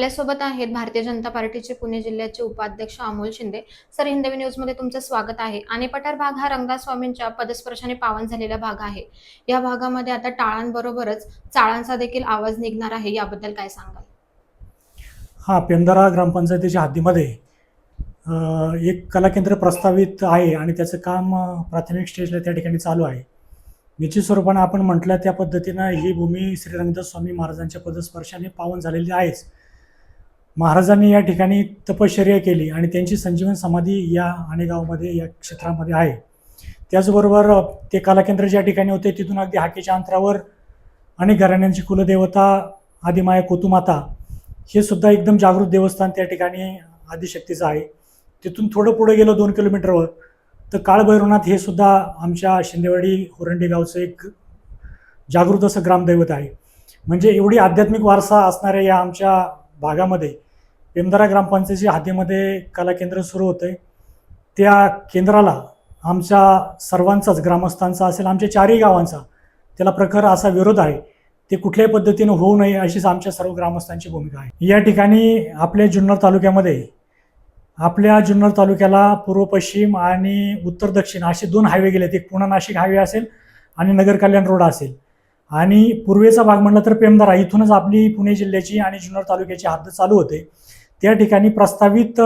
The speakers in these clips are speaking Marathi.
आपल्यासोबत आहेत भारतीय जनता पार्टीचे पुणे जिल्ह्याचे उपाध्यक्ष अमोल शिंदे. सर हिंदवी न्यूजमध्ये तुमचं स्वागत आहे. आणि पठार भाग हा रंगास्वामींच्या पदस्पर्शाने पावन झालेला भाग आहे. या भागामध्ये आता टाळांबरोबरच चाळांचा देखील आवाज निघणार आहे. याबद्दल काय सांगाल? हा पेंदरा ग्रामपंचायतीच्या हद्दीमध्ये एक कला केंद्र प्रस्तावित आहे आणि त्याचं काम प्राथमिक स्टेजला त्या ठिकाणी चालू आहे. निश्चित स्वरूपानं आपण म्हटलं त्या पद्धतीनं ही भूमी श्री रंगदास स्वामी महाराजांच्या पदस्पर्शाने पावन झालेली आहेच. महाराजांनी या ठिकाणी तपश्चर्या केली आणि त्यांची संजीवन समाधी या आणेगावमध्ये या क्षेत्रामध्ये आहे. त्याचबरोबर ते कलाकेंद्र ज्या ठिकाणी होते तिथून अगदी हाकेच्या अंतरावर अनेक घराण्यांची कुलदेवता आदिमाया कोतुमाता हे सुद्धा एकदम जागृत देवस्थान त्या ठिकाणी आदिशक्तीचं आहे. तिथून थोडं पुढे गेलं दोन किलोमीटरवर तर काळभैरवनाथ हे सुद्धा आमच्या शिंदेवाडी होरंडी गावचं एक जागृत असं ग्रामदैवत आहे. म्हणजे एवढी आध्यात्मिक वारसा असणाऱ्या या आमच्या भागामध्ये पेमदारा ग्रामपंचायतीच्या हद्दीमध्ये कला केंद्र सुरू होतं आहे त्या केंद्राला आमच्या सर्वांचाच ग्रामस्थांचा असेल आमच्या चारही गावांचा त्याला प्रखर असा विरोध आहे ते कुठल्याही पद्धतीनं होऊ नये अशीच आमच्या सर्व ग्रामस्थांची भूमिका आहे. या ठिकाणी आपल्या जुन्नर तालुक्यामध्ये आपल्या जुन्नर तालुक्याला पूर्व पश्चिम आणि उत्तर दक्षिण असे दोन हायवे गेलेत. एक पुणा नाशिक हायवे असेल आणि नगर कल्याण रोड असेल. आणि पूर्वेचा भाग म्हणलं तर पेमदारा इथूनच आपली पुणे जिल्ह्याची आणि जुन्नर तालुक्याची हद्द चालू होते. त्या ठिकाणी प्रस्तावित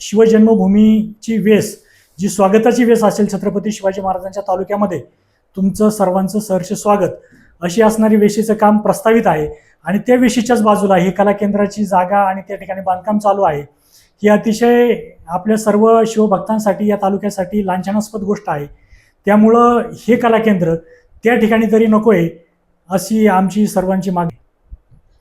शिवजन्मभूमीची वेस जी स्वागताची वेस असेल छत्रपती शिवाजी महाराजांच्या तालुक्यामध्ये तुमचं सर्वांचं सहर्ष स्वागत. अशी असणारी वेशीचं काम प्रस्तावित आहे आणि त्या वेशीच्याच बाजूला ही कला केंद्राची जागा आणि त्या ठिकाणी बांधकाम चालू आहे. ही अतिशय आपल्या सर्व शिवभक्तांसाठी या तालुक्यासाठी लांछनास्पद गोष्ट आहे. त्यामुळं हे कला केंद्र त्या ठिकाणी तरी नको आहे अशी आमची सर्वांची मागणी.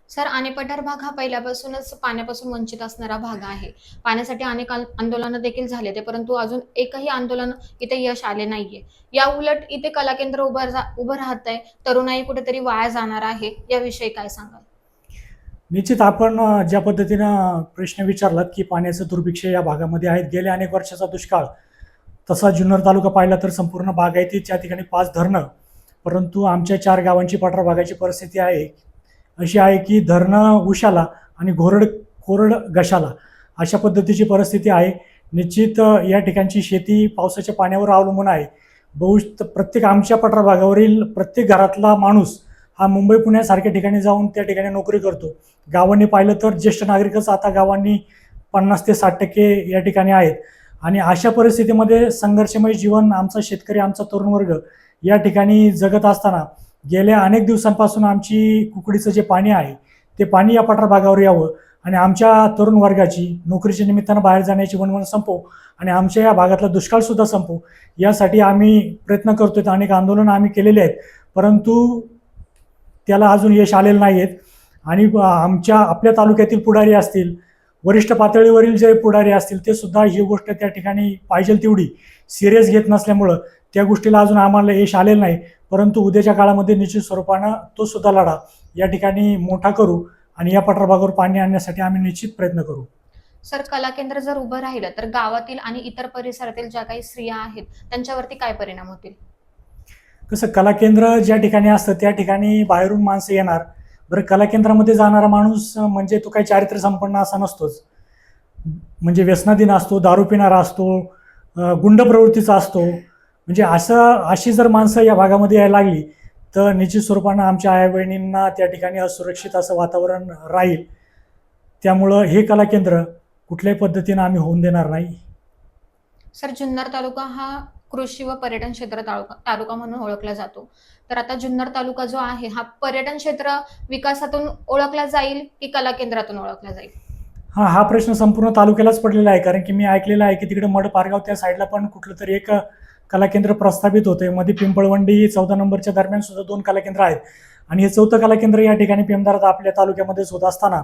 सर आणि पठार भाग हा पहिल्यापासूनच पाण्यापासून वंचित असणारा भाग आहे. पाण्यासाठी अनेक आंदोलनं देखील झाले ते परंतु अजून एकही आंदोलन इथे यश आले नाहीये. या उलट इथे कला केंद्र उभं उभं राहत आहे तरुणाई कुठेतरी वाया जाणार आहे याविषयी काय सांगाल? निश्चित आपण ज्या पद्धतीनं प्रश्न विचारलात की पाण्याचं दुर्भिक्ष या भागामध्ये आहेत गेल्या अनेक वर्षाचा दुष्काळ तसा जुन्नर तालुका पाहिला तर संपूर्ण बागायती त्या ठिकाणी पाच धरणं परंतु आमच्या चार गावांची पठार भागाची परिस्थिती आहे. अशी आहे की धरणं उशाला आणि घोरड कोरड घशाला अशा पद्धतीची परिस्थिती आहे. निश्चित या ठिकाणची शेती पावसाच्या पाण्यावर अवलंबून आहे. बहु प्रत्येक आमच्या पठार भागावरील प्रत्येक घरातला माणूस हा मुंबई पुण्यासारख्या ठिकाणी जाऊन त्या ठिकाणी नोकरी करतो. गावांनी पाहिलं तर ज्येष्ठ नागरिकच आता गावांनी पन्नास ते साठ टक्के या ठिकाणी आहेत. आणि अशा परिस्थितीमध्ये संघर्षमय जीवन आमचा शेतकरी आमचा तरुण वर्ग या ठिकाणी जगत असताना गेल्या अनेक दिवसांपासून आमची कुकडीचं जे पाणी आहे ते पाणी या पठार भागावर यावं आणि आमच्या तरुण वर्गाची नोकरीच्या निमित्तानं बाहेर जाण्याची वणवण संपव आणि आमच्या या भागातला दुष्काळसुद्धा संपव यासाठी आम्ही प्रयत्न करतोय. अनेक आंदोलनं आम्ही केलेली आहेत परंतु त्याला अजून यश आलेलं नाही आहेत आणि आमच्या आपल्या तालुक्यातील पुढारी असतील वरिष्ठ पातळीवरील जे पुढारी असतील ते सुद्धा ही गोष्ट त्या ठिकाणी पाहिजे तेवढी. सिरियस घेत नसल्यामुळं त्या गोष्टीला अजून आम्हाला यश आलेलं नाही. परंतु उद्याच्या काळामध्ये निश्चित स्वरूपानं तो सुद्धा लढा या ठिकाणी मोठा करू आणि या पठारभागावर पाणी आणण्यासाठी आम्ही निश्चित प्रयत्न करू. सर कला केंद्र जर उभं राहिलं तर गावातील आणि इतर परिसरातील ज्या काही स्त्रिया आहेत त्यांच्यावरती काय परिणाम होतील? कसं कला केंद्र ज्या ठिकाणी असतं त्या ठिकाणी बाहेरून माणसं येणार. बरं कला केंद्रामध्ये जाणारा माणूस म्हणजे तो काही चारित्र्य संपन्न असा नसतोच. म्हणजे व्यसनाधीन असतो दारू पिणारा असतो गुंड प्रवृत्तीचा असतो. म्हणजे असं अशी जर माणसं या भागामध्ये यायला लागली तर निश्चित स्वरूपानं आमच्या आई बहिणींना त्या ठिकाणी असुरक्षित असं वातावरण राहील. त्यामुळं हे कला केंद्र कुठल्याही पद्धतीनं आम्ही होऊन देणार नाही. सर जुन्नर तालुका हा कृषी व पर्यटन क्षेत्र तालुका तालुका म्हणून ओळखला जातो. तर आता जुन्नर तालुका जो आहे हा पर्यटन क्षेत्र विकासातून ओळखला जाईल की कला केंद्रातून ओळखला जाईल? हां हा प्रश्न संपूर्ण तालुक्यालाच पडलेला आहे. कारण की मी ऐकलेलं आहे की तिकडे मड पारगाव त्या साईडला पण कुठलं तरी एक कला केंद्र प्रस्थापित होते. मध्ये पिंपळवंडी चौदा नंबरच्या दरम्यान सुद्धा दोन कला केंद्र आहेत. आणि हे चौथं कला केंद्र या ठिकाणी पेमदारात आपल्या तालुक्यामध्येच होत असताना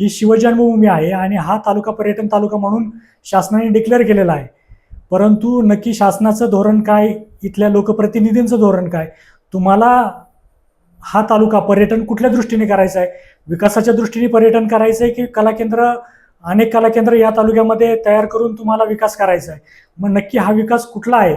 ही शिवजन्मभूमी आहे आणि हा तालुका पर्यटन तालुका म्हणून शासनाने डिक्लेअर केलेला आहे. परंतु नक्की शासनाचं धोरण काय? इथल्या लोकप्रतिनिधींचं धोरण काय? तुम्हाला हा तालुका पर्यटन कुठल्या दृष्टीने करायचा आहे? विकासाच्या दृष्टीने पर्यटन करायचं आहे की कला केंद्र अनेक कला केंद्र या तालुक्यामध्ये तयार करून तुम्हाला विकास करायचा आहे? मग नक्की हा विकास कुठला आहे?